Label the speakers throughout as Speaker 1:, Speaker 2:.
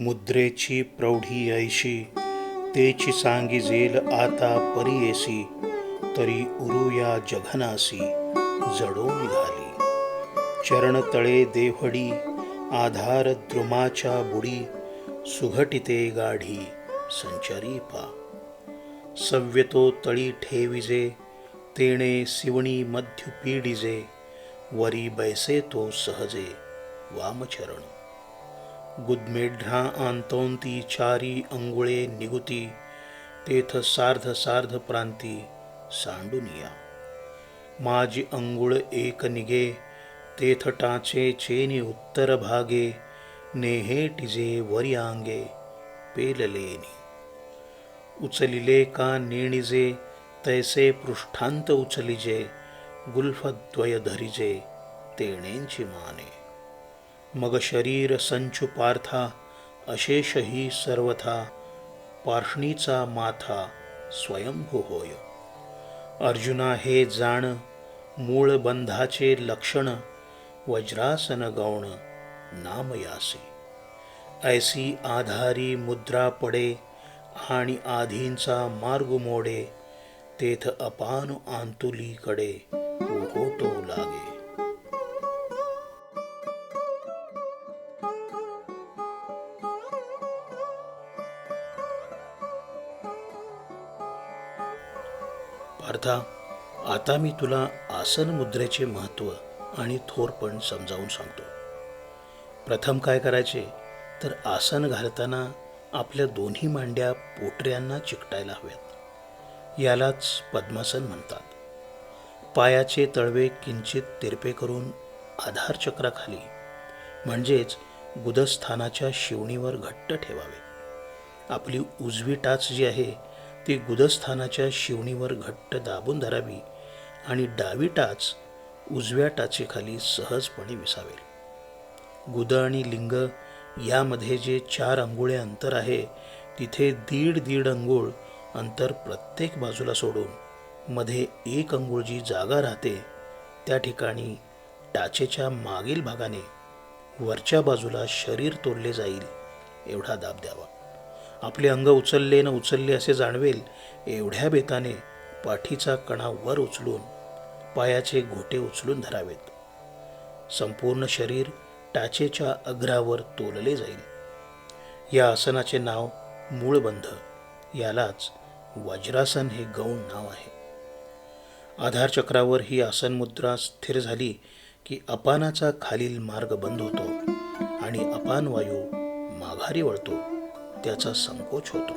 Speaker 1: मुद्रेची प्रौढी ऐशी तेची सांगी जेल आता परियेसी तरी उरू या जघनासी जडो निघाली चरण तळे देवडी आधार द्रुमाच्या बुडी सुघटिते गाढी संचारी पा. सव्यतो तळी ठेविजे तेणे सिवणी मध्य पीडिजे वरी बैसे तो सहजे वामचरण. गुदमेढ्रा आंतोंती चारी अंगुळे निगुती तेथ सार्ध सार्ध प्रांती सांडुनिया। माझी अंगुळ एक निगे तेथ टाचे चेनी उत्तर भागे नेहे टिजे वर्यांगे पेललेनी। उचलिले का नेणिजे तैसे पृष्ठांत उचलिजे गुल्फद्वय धरिजे तेणेंची माने। मग शरीर संचु पार्था अशेषही सर्वथा पार्षणीचा माथा स्वयंभू होय. अर्जुना हे जाण मूळ बंधाचे लक्षण वज्रासन गौण नामयासी. ऐसी आधारी मुद्रा पडे आणि आधींचा मार्ग मोडे तेथ अपान आंतुलीकडे ओहोटो लागे. पार्था आता मी तुला आसन मुद्रेचे महत्त्व आणि थोरपण समजावून सांगतो. प्रथम काय करायचे? तर आसन घालताना आपल्या दोन्ही मांड्या पोटऱ्यांना चिकटायला हव्यात. यालाच पद्मासन म्हणतात. पायाचे तळवे किंचित तिरपे करून आधारचक्राखाली म्हणजेच गुदस्थानाच्या शिवणीवर घट्ट ठेवावे. आपली उजवी टाच जी आहे ती गुदस्थानाच्या शिवणीवर घट्ट दाबून धरावी आणि डावी टाच उजव्या टाचेखाली सहजपणे विसावेल गुद आणि लिंग यामध्ये जे चार अंघोळे अंतर आहे तिथे दीड दीड अंघोळ अंतर प्रत्येक बाजूला सोडून मध्ये एक अंघोळ जी जागा राहते त्या ठिकाणी टाचेच्या मागील भागाने वरच्या बाजूला शरीर तोडले जाईल एवढा दाब द्यावा. आपले अंग उचलले न उचलले असे जाणवेल एवढ्या बेताने पाठीचा कणा वर उचलून पायाचे घोटे उचलून धरावेत. संपूर्ण शरीर टाचेच्या अग्रावर तोलले जाईल. या आसनाचे नाव मूळबंध यालाच वज्रासन हे गौण नाव आहे. आधारचक्रावर ही आसन मुद्रा स्थिर झाली की अपानाचा खालील मार्ग बंद होतो आणि अपान वायू माघारी वळतो. त्याचा संकोच होतो.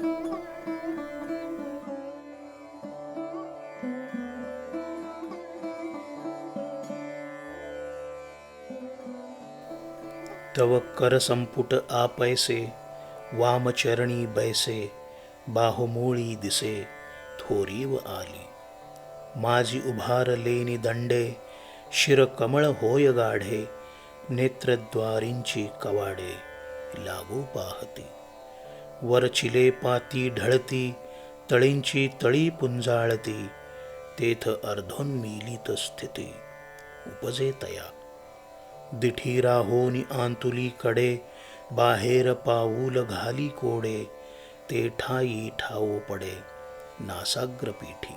Speaker 1: तव कर संपुट आ पैसे वामचरणी बैसे बाहुमोळी दिसे थोरीव आली. माझी उभार लेनी दंडे शिर कमळ होय गाढे नेत्रद्वारींची कवाडे लागू पाहती. वरचिले पाती ढळती तळींची तळी पुंजाळती तेथ अर्धोन्मीलित स्थिती उपजे तया. दिठी राहोनी आंतुली कडे बाहेर पाऊल घाली कोडे ते ठाई ठाओ पडे नासाग्रपीठी.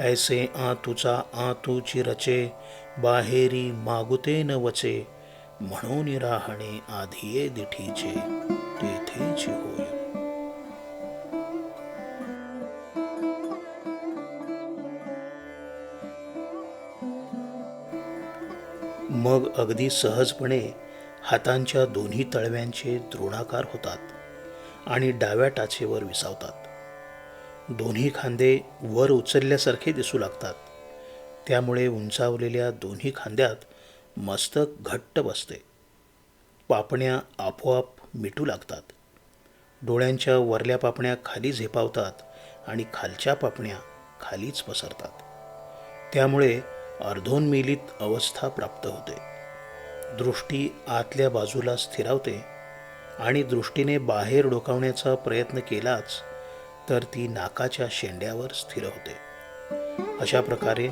Speaker 1: ऐसे आतुचा आतुची रचे बाहेरी मागुते न वचे म्हणून राहणे आधिये दिठीचे तेथेची होय. मग अगदी सहजपणे हातांच्या दोन्ही तळव्यांचे द्रोणाकार होतात आणि डाव्या टाचेवर विसावतात. दोन्ही खांदे वर उचलल्यासारखे दिसू लागतात. त्यामुळे उंचावलेल्या दोन्ही खांद्यात मस्तक घट्ट बसते. पापण्या आपोआप मिटू लागतात. डोळ्यांच्या वरल्या पापण्या खाली झेपावतात आणि खालच्या पापण्या खालीच पसरतात. त्यामुळे अर्धोन्मिलित अवस्था प्राप्त होते. दृष्टी आतल्या बाजूला स्थिरावते आणि दृष्टीने बाहेर डोकावण्याचा प्रयत्न केलाच तर ती नाकाच्या शेंड्यावर स्थिर होते. अशा प्रकारे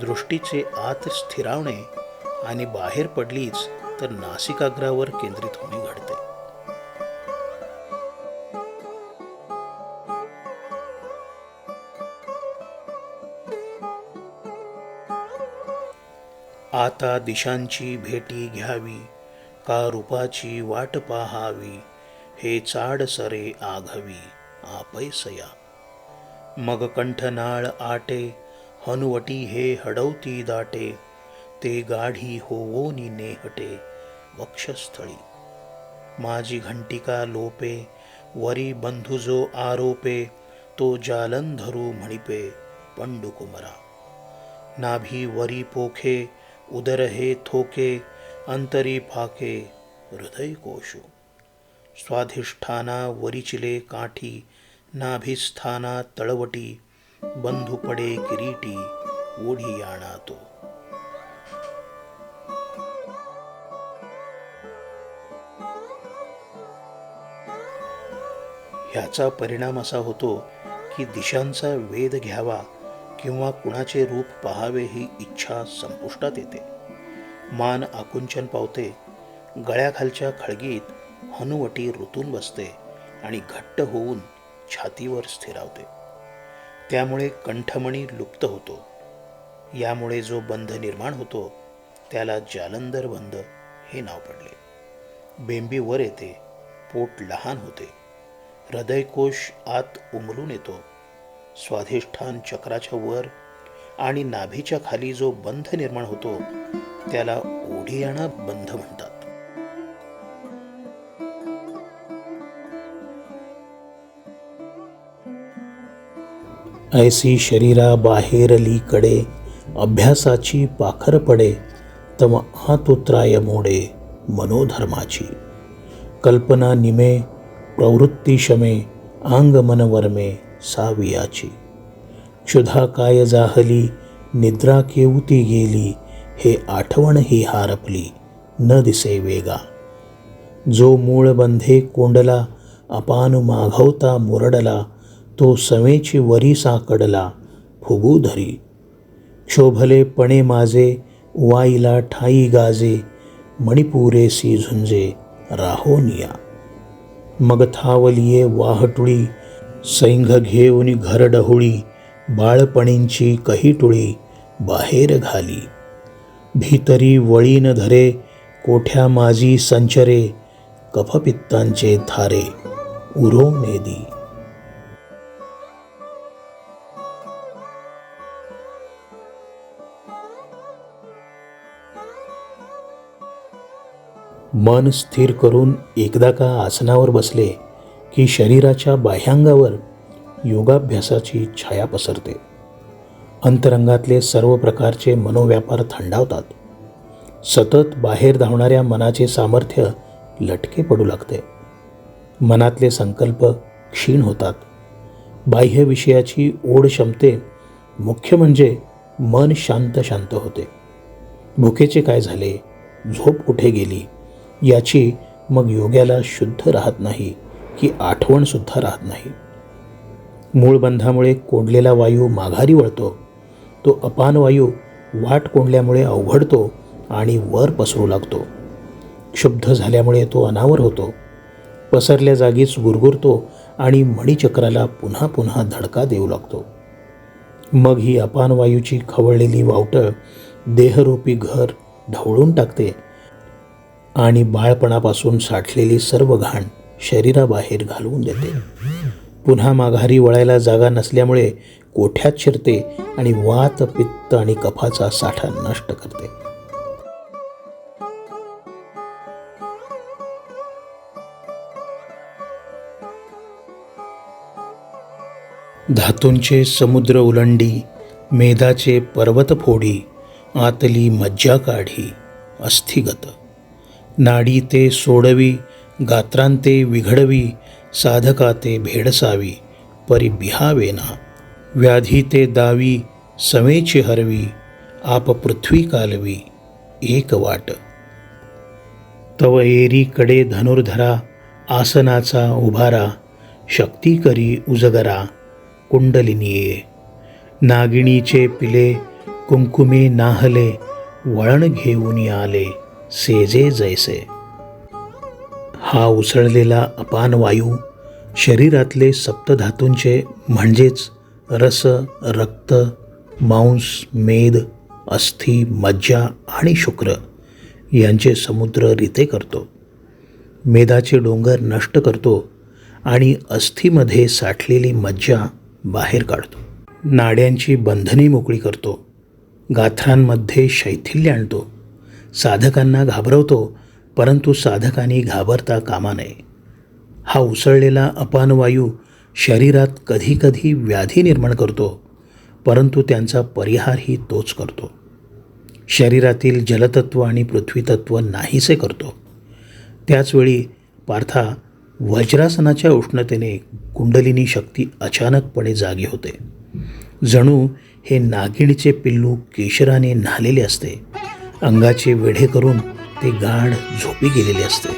Speaker 1: दृष्टीचे आत स्थिरावणे आणि बाहेर पडलीच तर नासिकाग्रावर केंद्रित होणे घडते. आता दिशांची भेटी घ्यावी का रूपाची वाट पाहावी हे चाड सरे आघवी आपैसया मग कंठनाळ आटे हनुवटी हे हडवती दाटे ते गाढी होवोनी नेहटे वक्षस्थळी. माझी घंटिका लोपे वरी बंधुजो आरोपे तो जालंधरू म्हणिपे पंडुकुमरा. नाभी वरी पोखे उदर हे थोके अंतरी फाके हृदय कोशो. स्वाधिष्ठाना वरिचिले काठी नाभिस्थाना तळवटी बंधुपडे किरीटी ओढी आणा तो ह्याचा परिणाम असा होतो की दिशांचा वेध घ्यावा किंवा कुणाचे रूप पाहावे ही इच्छा संपुष्टात येते. मान आकुंचन पावते गळ्याखालच्या खळगीत हनुवटी ऋतून बसते आणि घट्ट होऊन छातीवर स्थिरावते. त्यामुळे कंठमणी लुप्त होतो. यामुळे जो बंध निर्माण होतो त्याला जालंधर बंध हे नाव पडले. बेंबी वर येते पोट लहान होते. हृदयकोश आत उमलून येतो. स्वाधिष्ठान चक्राच्या वर आणि नाभीच्या खाली जो बंध निर्माण होतो त्याला ओढियाणा बंध म्हणतात. ऐसी शरीरा बाहेरली कडे अभ्यासाची पाखर पडे तम आतुत्राय मोडे मनोधर्माची. कल्पना निमे प्रवृत्ती शमे सावियाची। क्षुधा काय जाहली निद्रा केवती गेली हे आठवण ही हारपली न दिसे वेगा। जो मूळ बंधे कोंडला अपानु माघवता मुरडला तो समेची वरी साकडला फुगू धरी। क्षोभले पणे माझे वाईला ठाई गाजे मणिपुरेसी झुंजे राहोनिया मग थावलिये वाहटुळी सैंघ घेऊन घरडहुळी बाळपणींची बाळपणींची कहीटुळी बाहेर घाली. भीतरी वळीन धरे कोठ्या माझी संचरे कफपित्तांचे थारे उरो नेदी मन स्थिर करून एकदा का आसनावर बसले की शरीराच्या बाह्यांगावर योगाभ्यासाची छाया पसरते. अंतरंगातले सर्व प्रकारचे मनोव्यापार थंडावतात. सतत बाहेर धावणाऱ्या मनाचे सामर्थ्य लटके पडू लागते. मनातले संकल्प क्षीण होतात. बाह्य विषयाची ओढ क्षमते मुख्य म्हणजे मन शांत शांत होते. भुकेचे काय झाले? झोप कुठे गेली? याची मग योग्याला शुद्ध राहत नाही की आठवणसुद्धा राहत नाही. मूळ बंधामुळे कोंडलेला वायू माघारी वळतो. तो अपान वायू वाट कोंडल्यामुळे अवघडतो आणि वर पसरू लागतो. क्षुब्ध झाल्यामुळे तो अनावर होतो. पसरल्या जागीच गुरगुरतो आणि मणिचक्राला पुन्हा पुन्हा धडका देऊ लागतो. मग ही अपान वायूची खवळलेली वावटळ देहरूपी घर ढवळून टाकते. आणि बाळपणापासून साठलेली सर्व घाण शरीराबाहेर घालवून देते. पुन्हा माघारी वळायला जागा नसल्यामुळे कोठ्यात शिरते आणि वात पित्त आणि कफाचा साठा नष्ट करते. धातूंचे समुद्र उलंडी मेधाचे पर्वत फोडी आतली मज्जा काढी अस्थिगत. नाडी ते सोडवी गात्रांते विघडवी साधका ते भेडसावी परी बिहावेना. व्याधी ते दावी समेची हरवी आप पृथ्वी कालवी एक वाट. तव एरी कडे धनुर्धरा आसनाचा उभारा शक्ती करी उजगरा कुंडलिनीये नागिणीचे पिले कुंकुमे नाहले वळण घेऊन आले सेजे जैसे. हा उसळलेला अपान वायू शरीरातले सप्तधातूंचे म्हणजेच रस रक्त मांस मेद अस्थि मज्जा आणि शुक्र यांचे समुद्र रिते करतो. मेदाचे डोंगर नष्ट करतो आणि अस्थीमध्ये साठलेली मज्जा बाहेर काढतो. नाड्यांची बंधने मोकळी करतो. गाथरांमध्ये शैथिल्य आणतो. साधकांना घाबरवतो परंतु साधकांनी घाबरता कामा नये. हा उसळलेला अपानवायू शरीरात कधीकधी व्याधी निर्माण करतो परंतु त्यांचा परिहारही तोच करतो. शरीरातील जलतत्व आणि पृथ्वीतत्व नाहीसे करतो. त्याचवेळी पार्था वज्रासनाच्या उष्णतेने कुंडलिनी शक्ती अचानकपणे जागी होते. जणू हे नागिणीचे पिल्लू केशराने न्हालेले असते. अंगाचे वेढे करून ते गाढ झोपी गेलेले असते.